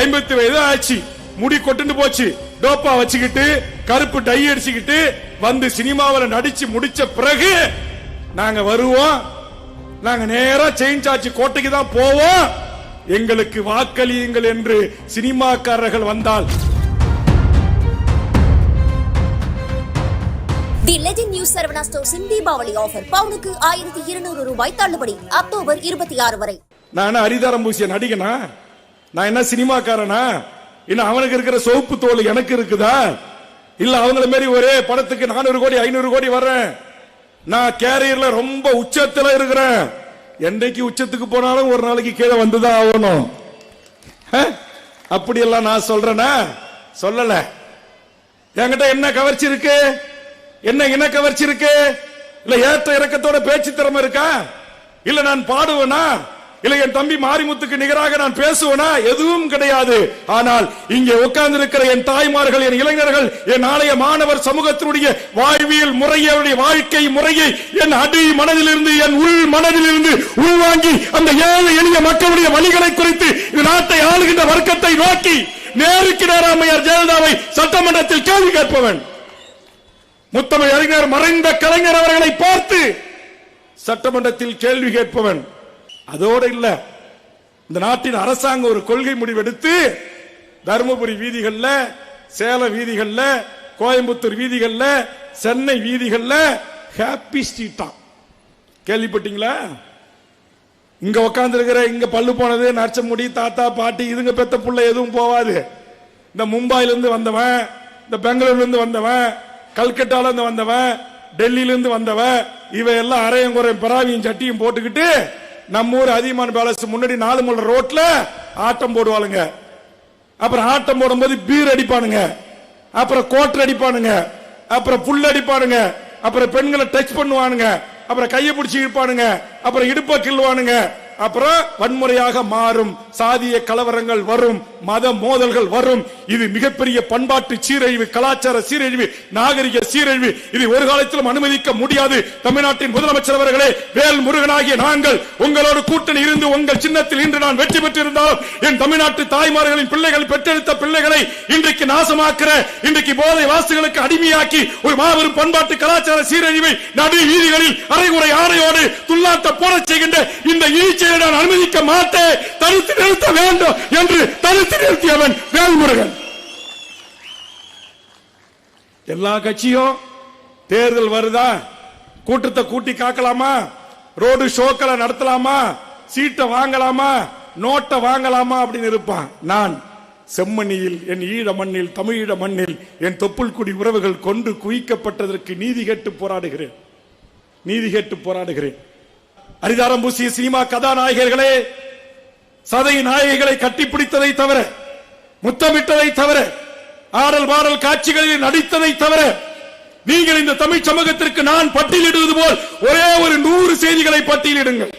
ஐம்பத்தி வயது ஆச்சு. முடி கொட்டுண்டு போச்சு. டோப்பா வச்சுக்கிட்டு கருப்பு டை அடிச்சுக்கிட்டு வந்து சினிமாவில் நடிச்சு முடிச்ச பிறகு நாங்க வருவோம். நாங்க நேரா செயின் சாச்சி கோட்டைக்கு தான் போவோம். எங்களுக்கு வாக்களியுங்கள் என்று சினிமாக்காரர்கள் வந்தால். தி லெஜெண்ட் நியூஸ் சரவணா ஸ்டோர்ஸின் தீபாவளி ஆஃபர் பவுனுக்கு ஆயிரத்தி இருநூறு ரூபாய் தள்ளுபடி. அக்டோபர் இருபத்தி ஆறு வரை. நான் அரிதாரம் பூசிய நடிகனா? நான் என்ன சினிமாக்காரனா? இல்ல அவனுக்கு இருக்கிற சோப்பு தோல் எனக்கு இருக்குதா? இல்ல அவங்கள மாரி ஒரே படத்துக்கு நானூறு கோடி ஐநூறு கோடி வர்றேன். நான் கேரியர்ல ரொம்ப உச்சத்துல இருக்கிறேன். என்னைக்கு உச்சத்துக்கு போனாலும் ஒரு நாளைக்கு கீழே வந்துதான் ஆகணும். அஹ்? அப்படியெல்லாம் நான் சொல்றேனா? சொல்லல. என்கிட்ட என்ன கவர்ச்சி இருக்கு? என்ன இன கவர்ச்சி இருக்கு? இல்ல ஏற்ற இறக்கத்தோட பேச்சு திறமை இருக்கா? இல்ல நான் பாடுவேனா? இல்ல என் தம்பி மாரிமுத்துக்கு நிகராக நான் பேசுவேனா? எதுவும் கிடையாது. ஆனால் இங்கே உட்கார்ந்து இருக்கிற என் தாய்மார்கள் என் இளைஞர்கள் என் ஆலய மாணவர் சமூகத்தினுடைய வாழ்வியல் முறையை வாழ்க்கை முறையை என் அடி மனதிலிருந்து என் உள் மனதிலிருந்து உள்வாங்கி அந்த ஏழை எளிய மக்களுடைய வழிகளை குறித்து இந்த நாட்டை ஆளுகின்ற வர்க்கத்தை நோக்கி நேருக்கு நேராமையார் ஜெயலலிதாவை சட்டமன்றத்தில் கேள்வி கேட்பவன். முத்தமிழ் அறிஞர் மறைந்த கலைஞர் அவர்களை பார்த்து சட்டமன்றத்தில் கேள்வி கேட்பவன். அதோடு இல்ல இந்த நாட்டின் அரசாங்கம் ஒரு கொள்கை முடிவெடுத்து தருமபுரி வீதிகளில் சேலம் வீதிகளில் கோயம்புத்தூர் வீதிகளில் சென்னை வீதிகளில் ஹாப்பி ஸ்ட்ரீட்டா கேள்விப்பட்டீங்களா? இங்க உட்கார்ந்து இருக்கிற இங்க பல்லு போனது நரச்சமுடி தாத்தா பாட்டி இதுங்க பெத்த புள்ள எதுவும் போவாது. இந்த மும்பைல இருந்து வந்தவன் இந்த பெங்களூர்ல இருந்து வந்தவன் கல்கட்டால இருந்து வந்தவன் டெல்லியில இருந்து வந்தவன் இவையெல்லாம் எல்லாம் அரையும் குறையும் பராவியும் சட்டியும் போட்டுக்கிட்டு நம்ம ஊர் அதியமான் பேலஸ் முன்னாடி நாலு முள்ள ரோட்ல ஆட்டம் போடுவாளுங்க. அப்புறம் ஆட்டம் போடும்போது பீர் அடிப்பானுங்க. அப்புறம் கோட்டர் அடிப்பானுங்க. அப்புறம் புல் அடிப்பானுங்க. அப்புறம் பெண்களை டச் பண்ணுவானுங்க. அப்புறம் கையை பிடிச்சி இழுப்பானுங்க. அப்புறம் இடுப்ப கிள்ளுவானுங்க. அப்புறம் வன்முறையாக மாறும் சாதிய கலவரங்கள் வரும் மத மோதல்கள் வரும். இது மிகப்பெரிய பண்பாட்டு சீரழிவு கலாச்சார சீரழிவு நாகரிக சீரழிவு. இது ஒரு காலத்திலும் அனுமதிக்க முடியாது. தமிழ்நாட்டின் முதலமைச்சர் அவர்களே வேல் முருகனாகிய நாங்கள் உங்களோட கூட்டணி இருந்து உங்கள் சின்னத்தில் இன்று நான் வெற்றி பெற்றிருந்தாலும் என் தமிழ்நாட்டு தாய்மார்களின் பிள்ளைகள் பெற்றெடுத்த பிள்ளைகளை இன்றைக்கு நாசமாக்குற இன்றைக்கு போதை வாசுகளுக்கு அடிமையாக்கி ஒரு மாபெரும் பண்பாட்டு கலாச்சார சீரழிவை நடு வீதிகளில் அரைகுறை ஆடையோடு துள்ளாட்ட போட செய்கின்ற இந்த ஈச்சையை நான் அனுமதிக்க மாட்டேன். தடுத்து நிறுத்த வேண்டும் என்று தடுத்து நிறுத்தியவன் வேல்முருகன். எல்லா கட்சியும் தேர்தல் வருதா? கூட்டத்தை கூட்டி காக்கலாமா? ரோடு ஷோக்களை நடத்தலாமா? சீட்டை வாங்கலாமா? நோட்டை வாங்கலாமா? அப்படின்னு இருப்பான். நான் செம்மணியில் என் ஈழ மண்ணில் தமிழீழ மண்ணில் என் தொப்புள் குடி உறவுகள் கொண்டு குவிக்கப்பட்டதற்கு நீதி கேட்டு போராடுகிறேன். நீதி கேட்டு போராடுகிறேன். அரிதாரம் பூசிய சினிமா கதாநாயகர்களே சதை நாயகிகளை கட்டிப்பிடித்ததை தவிர முத்தமிட்டதை தவிர ஆடல் பாடல் காட்சிகளில் நடித்ததை தவிர நீங்கள் இந்த தமிழ் சமூகத்திற்கு நான் பட்டியலிடுவது போல் ஒரே ஒரு நூறு செய்திகளை பட்டியலிடுங்கள்.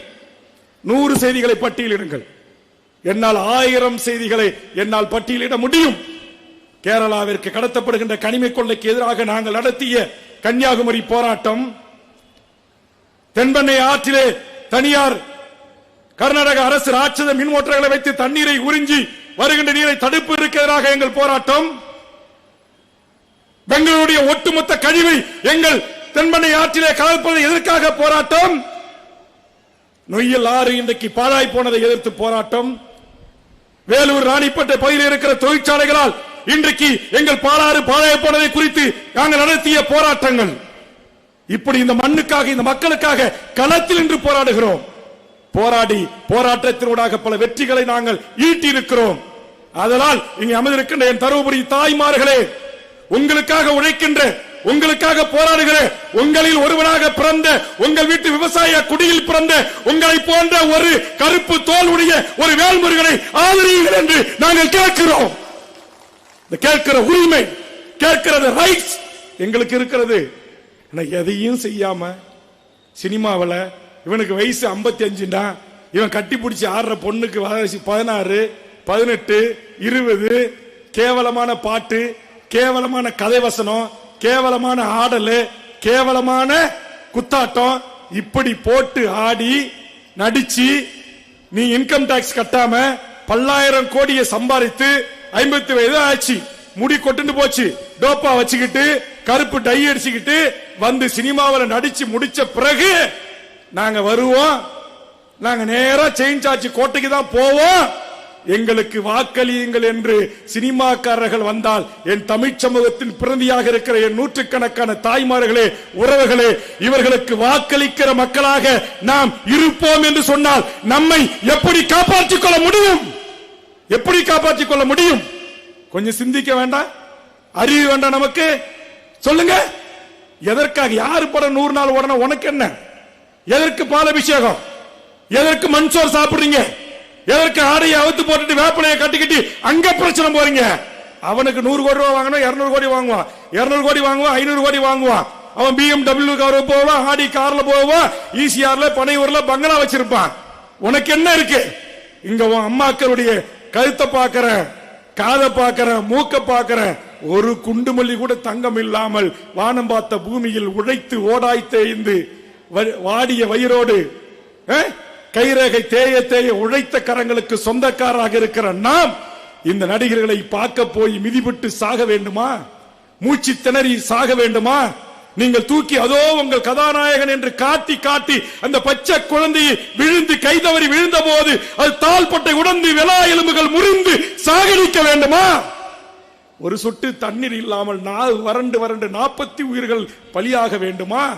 நூறு செய்திகளை பட்டியலிடுங்கள். என்னால் ஆயிரம் செய்திகளை என்னால் பட்டியலிட முடியும். கேரளாவிற்கு கடத்தப்படுகின்ற கனிமை கொள்ளைக்கு எதிராக நாங்கள் நடத்திய கன்னியாகுமரி போராட்டம் தென்பெண்ணை ஆற்றிலே தனியார் கர்நாடக அரசு ராட்சத மின் மோட்டார்களை வைத்து தண்ணீரை உறிஞ்சி வருகின்ற நீரை தடுப்பு இருக்கிறதாக எங்கள் போராட்டம். பெங்களுடைய ஒட்டுமொத்த கழிவை எங்கள் தென்பெண்ணை ஆற்றிலே கலப்பதை எதற்காக போராட்டம்? நொய்யல் ஆறு இன்றைக்கு பாழாய் போனதை எதிர்த்து போராட்டம். வேலூர் ராணிப்பேட்டை பகுதியில் இருக்கிற தொழிற்சாலைகளால் இன்றைக்கு எங்கள் பாலாறு பாழாய் போனதை குறித்து நாங்கள் நடத்திய போராட்டங்கள். இப்படி இந்த மண்ணுக்காக இந்த மக்களுக்காக களத்தில் நின்று போராடுகிறோம். போராடி போராட்டத்தினூடாக பல வெற்றிகளை நாங்கள் ஈட்டி இருக்கிறோம் அதனால் இங்கே அமர்ந்திருக்கின்ற என் தருமபுரி தாய்மார்களே உங்களுக்காக உழைக்கின்ற உங்களுக்காக போராடுகிற உங்களில் ஒருவனாக பிறந்த உங்கள் வீட்டு விவசாய குடியில் பிறந்த உங்களை போன்ற ஒரு கருப்பு தோல் உடைய ஒரு வேல்முருகனை ஆதரியுங்கள் என்று நாங்கள் கேட்கிறோம். இந்த கேட்கிற உரிமை கேட்கிறது ரைட்ஸ் எங்களுக்கு இருக்கிறது. ஆனால் எதையும் செய்யாமல் சினிமாவில் இவனுக்கு வயசு 55 அஞ்சுண்டா இவன் கட்டி பிடிச்சி ஆடுற பொண்ணுக்கு வயசு பதினாறு பதினெட்டு இருபது கேவலமான பாட்டு கேவலமான கதை வசனம் கேவலமான ஆடல் கேவலமான குத்தாட்டம் இப்படி போட்டு ஆடி நடிச்சு நீ இன்கம் டாக்ஸ் கட்டாம பல்லாயிரம் கோடியை சம்பாதித்து ஐம்பத்தி வயது ஆச்சு. முடி கொட்டுண்டு போச்சு. டோப்பா வச்சுக்கிட்டு கருப்பு டை அடிச்சுக்கிட்டு வந்து சினிமாவில் நடிச்சு முடிச்ச பிறகு நாங்க வருவோம். நாங்க நேரா செயின் சாட்சி கோட்டைக்கு தான் போவோம். எங்களுக்கு வாக்களியுங்கள் என்று சினிமாக்காரர்கள் வந்தால் என் தமிழ் சமூகத்தின் பிரதியாக இருக்கிற என் நூற்றுக்கணக்கான தாய்மார்களே உறவுகளே இவர்களுக்கு வாக்களிக்கிற மக்களாக நாம் இருப்போம் என்று சொன்னால் நம்மை எப்படி காப்பாற்றிக் கொள்ள முடியும்? எப்படி காப்பாற்றிக் கொள்ள முடியும்? கொஞ்சம் சிந்திக்க வேண்டாம். அறிவு வேண்டாம் நமக்கு. சொல்லுங்க. எதற்காக யாரு படம் நூறு நாள் உடனே உனக்கு என்ன? எதற்கு பாலபிஷேகம்? எதற்கு மண்சோர் சாப்பிடுறீங்க? எதற்கு ஆடையை அவுத்து போட்டுட்டு வேப்பனையை கட்டிக்கிட்டு அங்க பிரச்சனை போறீங்க? அவனுக்கு நூறு கோடி ரூபாய் வாங்கணும் இருநூறு கோடி வாங்குவான். இருநூறு கோடி வாங்குவான் ஐநூறு கோடி வாங்குவான். அவன் பிஎம்டபிள்யூ கார் போவான் ஆடி கார்ல போவான் ஈசிஆர்ல பனையூர்ல பங்களா வச்சிருப்பான். உனக்கு என்ன இருக்கு? இங்க உன் அம்மாக்களுடைய கழுத்தை பாக்குறேன் காதை பாக்குறேன் மூக்க பாக்குறேன் ஒரு குண்டுமல்லி கூட தங்கம் இல்லாமல் வானம் பார்த்த பூமியில் உழைத்து ஓடாய் தேய்ந்து வ- வாடிய வயிறோடு கைரேகை தேய தேய உழைத்த கரங்களுக்கு சொந்தக்காராக இருக்கிற நாம் இந்த நடிகர்களை பார்க்க போய் மிதிபட்டு சாக வேண்டுமா? மூச்சு திணறி சாக வேண்டுமா? நீங்கள் தூக்கி அதோ உங்கள் கதாநாயகன் என்று காட்டி காட்டி அந்த பச்சை குழந்தையை விழுந்து கைதவறி விழுந்த போது அது தாழ்பட்டை உடந்து விலா எலும்புகள் முறிந்து சாகடிக்க வேண்டுமா? ஒரு சொட்டு தண்ணீர் இல்லாமல் நாலு வறண்டு வறண்டு நாற்பத்தி உயிர்கள் பலியாக வேண்டுமா?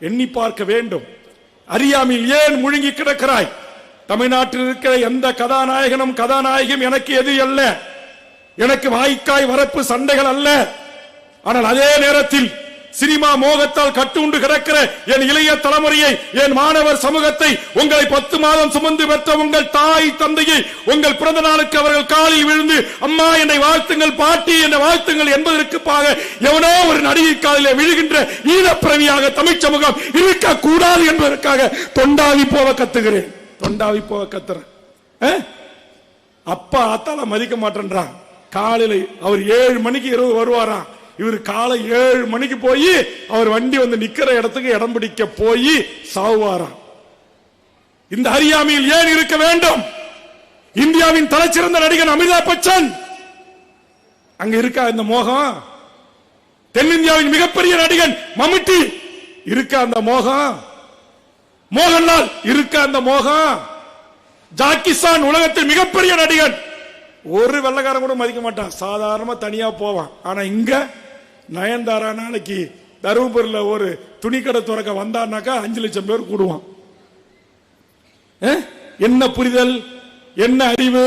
எண்ணி பார்க்க வேண்டும். அறியாமல் ஏன் முழுங்கி கிடக்கிறாய்? தமிழ்நாட்டில் இருக்கிற எந்த கதாநாயகனும் கதாநாயகியும் எனக்கு எது அல்ல? எனக்கு வாய்க்காய் வரப்பு சண்டைகள் அல்ல. ஆனால் அதே நேரத்தில் சினிமா மோகத்தால் கட்டுண்டு கிடக்கிற என் இளைய தலைமுறையை என் மாணவர் சமூகத்தை உங்களை பத்து மாதம் சுமந்து பெற்ற உங்கள் தாய் தந்தையை உங்கள் பிறந்த நாளுக்கு அவர்கள் காலில் விழுந்து அம்மா என்னை வாழ்த்துங்கள் பாட்டி என்னை வாழ்த்துங்கள் என்பதற்கு பாக எவனோ ஒரு நடிகை காலிலே விழுகின்ற ஈழப்பிரவியாக தமிழ் சமூகம் இருக்க கூடாது என்பதற்காக தொண்டாவி போக கத்துகிறேன். தொண்டாவி போக கத்துறேன். அப்பா ஆத்தால மதிக்க மாட்டேன்றான். காலையில் அவர் ஏழு மணிக்கு இரவு வருவாராம். இவர் காலை ஏழு மணிக்கு போய் அவர் வண்டி வந்து நிக்கிற இடத்துக்கு இடம் பிடிக்க போய் சாவுவாராம். இந்த அறியாமையில் ஏன் இருக்க வேண்டும்? இந்தியாவின் தலைச்சிறந்த நடிகன் அமிதாப் பச்சன். அங்க இருக்கா இந்த மோகம்? தென்னிந்தியாவின் மிகப்பெரிய நடிகன் மம்முட்டி. இருக்கா அந்த மோகம்? மோகன்லால் இருக்கா அந்த மோகம்? ஜாக்கிஸ்தான் உலகத்தில் மிகப்பெரிய நடிகன். ஒரு வெள்ளக்காரன் கூட மதிக்க மாட்டான். சாதாரணமா தனியா போவான். ஆனா இங்க நயன்தாரா நாளைக்கு தருமபுரியில ஒரு துணிக்கடை துறக்க வந்தான்னாக்கா அஞ்சு லட்சம் பேர் கூடுவான். என்ன புரிதல்? என்ன அறிவு?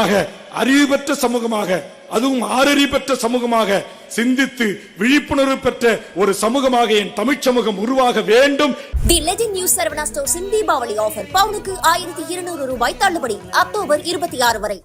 ஆக அறிவு பெற்ற சமூகமாக அதுவும் ஆறறி பெற்ற சமூகமாக சிந்தித்து விழிப்புணர்வு பெற்ற ஒரு சமூகமாக என் தமிழ் சமூகம் உருவாக வேண்டும். தி லெஜண்ட் நியூஸ் சரவணா ஸ்டோர்ஸின் தீபாவளி ஆஃபர் பவுனுக்கு ஆயிரத்தி இருநூறு ரூபாய் தள்ளுபடி அக்டோபர் இருபத்தி ஆறு வரை.